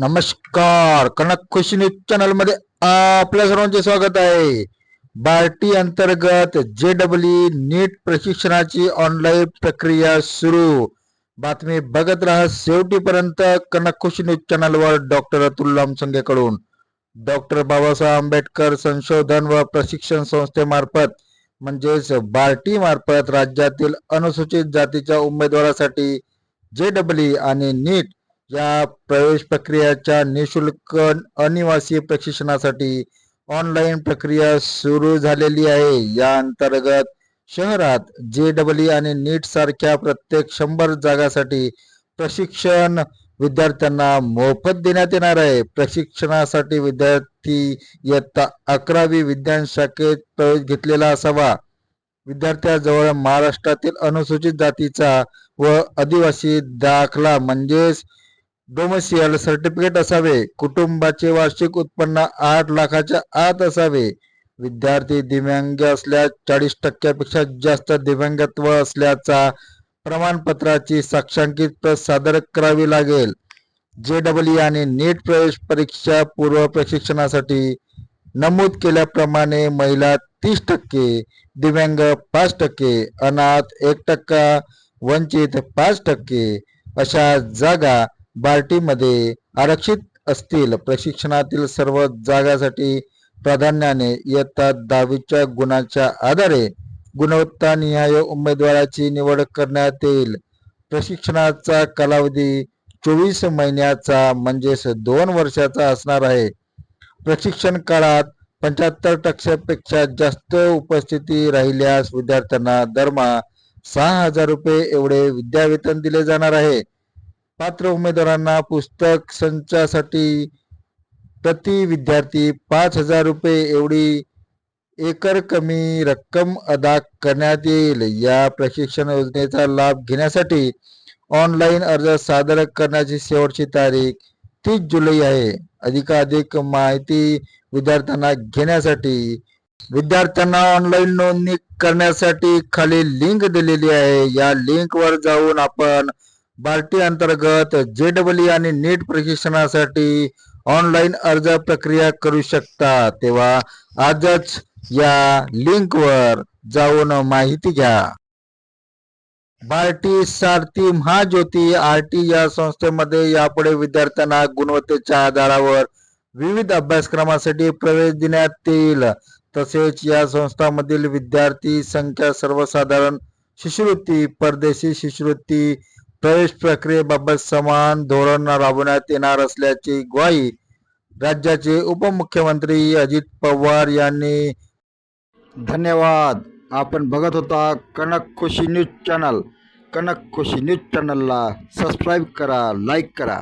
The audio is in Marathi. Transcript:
नमस्कार. कनक खुशी न्यूज चॅनलमध्ये आपल्या सर्वांचे स्वागत आहे. बार्टी अंतर्गत जे डब्ल्यू नीट प्रशिक्षणाची ऑनलाईन प्रक्रिया सुरू. बातमी बघत राहा शेवटीपर्यंत कनक खुशी न्यूज चॅनलवर डॉक्टर अतुल लामसंगेकडून डॉक्टर बाबासाहेब आंबेडकर संशोधन व प्रशिक्षण संस्थेमार्फत म्हणजेच बार्टी मार्फत राज्यातील अनुसूचित जातीच्या उमेदवारासाठी जे डब्ल्यू आणि नीट या प्रवेश प्रक्रियेच्या निशुल्क अनिवासी प्रशिक्षणासाठी ऑनलाईन प्रक्रिया सुरू झालेली आहे. या अंतर्गत शहरात जे डब्ल्यू आणि नीट सारख्या प्रत्येक शंभर जागासाठी प्रशिक्षण विद्यार्थ्यांना मोफत देण्यात येणार आहे. प्रशिक्षणासाठी विद्यार्थी इयत्ता अकरावी विज्ञान शाखेत प्रवेश घेतलेला असावा. विद्यार्थ्याजवळ महाराष्ट्रातील अनुसूचित जातीचा व आदिवासी दाखला म्हणजेच डोमसियल सर्टिफिकेट असावे. कुटुंबाचे वार्षिक उत्पन्न आठ लाखाच्या आत असावे. विद्यार्थी दिव्यांग असल्यास चाळीस टक्क्यापेक्षा जास्त दिव्यांगत्व असल्याचा प्रमाणपत्राची साक्षांकित प्रत सादर करावी लागेल. जे डब्ल्यू आणि नीट प्रवेश परीक्षा पूर्व प्रशिक्षणासाठी नमूद केल्याप्रमाणे महिला तीस टक्के दिव्यांग पाच टक्के अनाथ एक टक्का वंचित पाच टक्के अशा जागा बार्टीमध्ये आरक्षित असतील. प्रशिक्षणातील सर्व जागासाठी प्राधान्याने इयत्ता दहावीच्या गुणाच्या आधारे गुणवत्ता निहाय उमेदवाराची निवड करण्यात येईल. प्रशिक्षणाचा कालावधी चोवीस महिन्याचा म्हणजेच दोन वर्षाचा असणार आहे. प्रशिक्षण काळात पंच्याहत्तर टक्क्यापेक्षा जास्त उपस्थिती राहिल्यास विद्यार्थ्यांना दरमहा सहा हजार रुपये एवढे विद्यावेतन दिले जाणार आहे. पात्र उमेदवारांना पुस्तक संचासाठी प्रति विद्यार्थी पाच हजार रुपये एवढी एकर कमी रक्कम अदा करण्यात येईल. या प्रशिक्षण योजनेचा लाभ घेण्यासाठी ऑनलाईन अर्ज सादर करण्याची शेवटची तारीख तीस जुलै आहे. अधिकाधिक माहिती विद्यार्थ्यांना घेण्यासाठी विद्यार्थ्यांना ऑनलाईन नोंदणी करण्यासाठी खाली लिंक दिलेली आहे. या लिंक वर जाऊन आपण बार्टी अंतर्गत जे डब्ल्यू आणि नीट प्रशिक्षणासाठी ऑनलाईन अर्ज प्रक्रिया करू शकता. तेव्हा आजच या लिंक वर जाऊन माहिती घ्या. बार्टी सारथी महाज्योती आरटी या संस्थेमध्ये यापुढे विद्यार्थ्यांना गुणवत्तेच्या आधारावर विविध अभ्यासक्रमासाठी प्रवेश देण्यात येईल. तसेच या संस्थांमधील विद्यार्थी संख्या सर्वसाधारण शिष्यवृत्ती परदेशी शिष्यवृत्ती प्रवेश प्रक्रियेबाबत समान धोरण राबवण्यात येणार असल्याची ग्वाही राज्याचे उपमुख्यमंत्री अजित पवार यांनी धन्यवाद. आपण बघत होता Kanak Khushi news channel. Kanak Khushi news चॅनलला सबस्क्राईब करा लाईक करा.